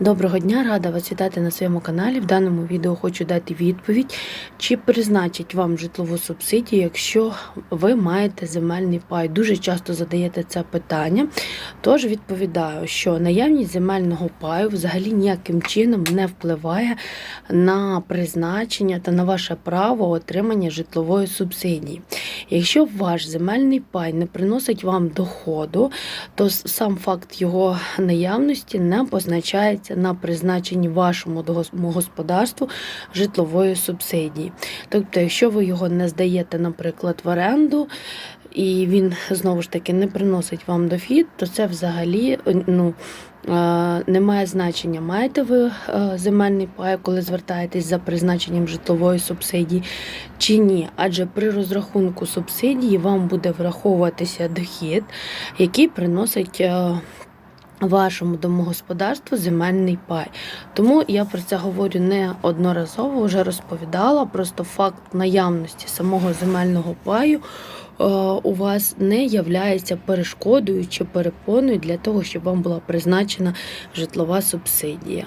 Доброго дня, рада вас вітати на своєму каналі. В даному відео хочу дати відповідь, чи призначить вам житлову субсидію, якщо ви маєте земельний пай. Дуже часто задаєте це питання. Тож відповідаю, що наявність земельного паю взагалі ніяким чином не впливає на призначення та на ваше право отримання житлової субсидії. Якщо ваш земельний пай не приносить вам доходу, то сам факт його наявності не позначається на призначенні вашому господарству житлової субсидії. Тобто, якщо ви його не здаєте, наприклад, в оренду, і він знову ж таки не приносить вам дохід, то це взагалі ну, е, не має значення, маєте ви е, земельний пай, коли звертаєтесь за призначенням житлової субсидії чи ні. Адже при розрахунку субсидії вам буде враховуватися дохід, який приносить. е, Вашому домогосподарству земельний пай. Тому я про це говорю не одноразово, вже розповідала. Просто факт наявності самого земельного паю у вас не являється перешкодою чи перепоною для того, щоб вам була призначена житлова субсидія.